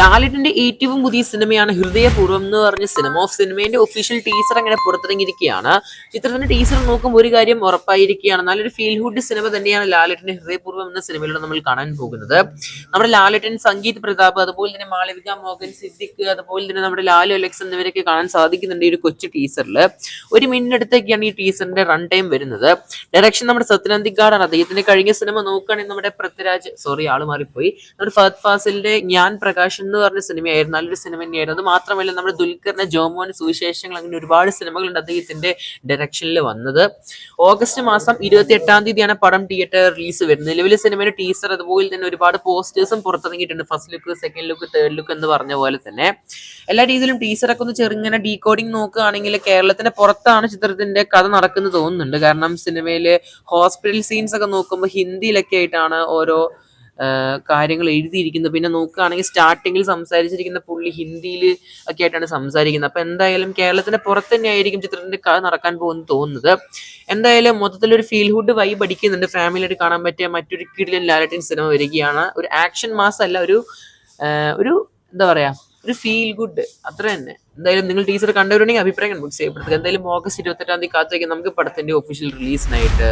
ലാലിറ്റിന്റെ ഏറ്റവും പുതിയ സിനിമയാണ് ഹൃദയപൂർവം എന്ന് പറഞ്ഞ സിനിമ. ഓഫ് സിനിമയുടെ ഒഫീഷ്യൽ ടീസർ അങ്ങനെ പുറത്തിറങ്ങിയിരിക്കുകയാണ്. ചിത്രത്തിന്റെ ടീസർ നോക്കുമ്പോൾ ഒരു കാര്യം ഉറപ്പായിരിക്കുകയാണ്. നല്ലൊരു ഫീൽ ഹുഡ് സിനിമ തന്നെയാണ് ലാലിട്ടിന്റെ ഹൃദയപൂർവം എന്ന സിനിമയിലൂടെ നമ്മൾ കാണാൻ പോകുന്നത്. നമ്മുടെ ലാലിട്ടൻ സംഗീത് പ്രതാപ് അതുപോലെ തന്നെ മാളവിക മോഹൻ സിദ്ദിഖ് അതുപോലെ തന്നെ നമ്മുടെ ലാലു അലക്സ് എന്നിവരൊക്കെ കാണാൻ സാധിക്കുന്നുണ്ട് ഈ ഒരു കൊച്ചു ടീസറിൽ ഒരു മിനിറ്റടുത്തേക്കാണ് ഈ ടീസറിന്റെ റൺ ടൈം വരുന്നത്. ഡയറക്ഷൻ നമ്മുടെ സത്യനന്ദിക്കാടാണ് അദ്ദേഹത്തിന്റെ കഴിഞ്ഞ സിനിമ നോക്കുകയാണെങ്കിൽ നമ്മുടെ പൃഥ്വിരാജ് സോറി ആൾ മാറിപ്പോയി. നമ്മുടെ ഫഹദ് ഫാസിലിന്റെ ഞാൻ പ്രകാശ് എന്ന് പറഞ്ഞ സിനിമയായിരുന്നു. നല്ലൊരു സിനിമ തന്നെയായിരുന്നു. അത് മാത്രമല്ല നമ്മുടെ ദുൽഖറിന്റെ ജോമോൻ സുവിശേഷങ്ങൾ അങ്ങനെ ഒരുപാട് സിനിമകളുണ്ട് അദ്ദേഹത്തിന്റെ ഡയറക്ഷനിൽ വന്നത്. ഓഗസ്റ്റ് മാസം ഇരുപത്തി എട്ടാം തീയതിയാണ് പടം തിയേറ്റർ റിലീസ് വരുന്നത്. നിലവിലെ സിനിമയുടെ ടീസർ അതുപോലെ തന്നെ ഒരുപാട് പോസ്റ്റേഴ്സും പുറത്തിറങ്ങിയിട്ടുണ്ട്. First look second look third look എന്ന് പറഞ്ഞ പോലെ തന്നെ. എല്ലാ രീതിയിലും ടീസറൊക്കെ ഒന്ന് ചെറുങ്ങനെ ഡീകോഡിങ് നോക്കുകയാണെങ്കിൽ കേരളത്തിന്റെ പുറത്താണ് ചിത്രത്തിന്റെ കഥ നടക്കുന്നത് തോന്നുന്നുണ്ട്. കാരണം സിനിമയിലെ ഹോസ്പിറ്റൽ സീൻസ് ഒക്കെ നോക്കുമ്പോൾ ഹിന്ദിയിലൊക്കെ ആയിട്ടാണ് ഓരോ കാര്യങ്ങൾ എഴുതിയിരിക്കുന്നത്. പിന്നെ നോക്കുകയാണെങ്കിൽ സ്റ്റാർട്ടിങ്ങിൽ സംസാരിച്ചിരിക്കുന്ന പുള്ളി ഹിന്ദിയിൽ ഒക്കെ ആയിട്ടാണ് സംസാരിക്കുന്നത്. അപ്പോൾ എന്തായാലും കേരളത്തിന് പുറത്ത് തന്നെയായിരിക്കും ചിത്രത്തിന്റെ കഥ നടക്കാൻ പോകുമെന്ന് തോന്നുന്നത്. എന്തായാലും മൊത്തത്തിലൊരു ഫീൽഹുഡ് ഫീൽ ഹുഡ് വൈബ് അടിക്കുന്നുണ്ട്. ഫാമിലിയായിട്ട് കാണാൻ പറ്റിയ മറ്റൊരു കിഡിലൻ ലാലറ്റിൻ സിനിമ വരികയാണ്. ഒരു ആക്ഷൻ മാസ് അല്ല ഒരു ഒരു എന്താ പറയുക ഒരു ഫീൽ ഗുഡ് അത്ര തന്നെ. എന്തായാലും നിങ്ങൾ ടീച്ചർ കണ്ടവരുണ്ടെങ്കിൽ അഭിപ്രായം ബുക്ക് ചെയ്യപ്പെടുത്തുക. എന്തായാലും ഓഗസ്റ്റ് ഇരുപത്തെട്ടാം തീയതി കാത്തേക്ക് നമുക്ക് പടത്തിന്റെ ഒഫീഷ്യൽ റിലീസിനായിട്ട്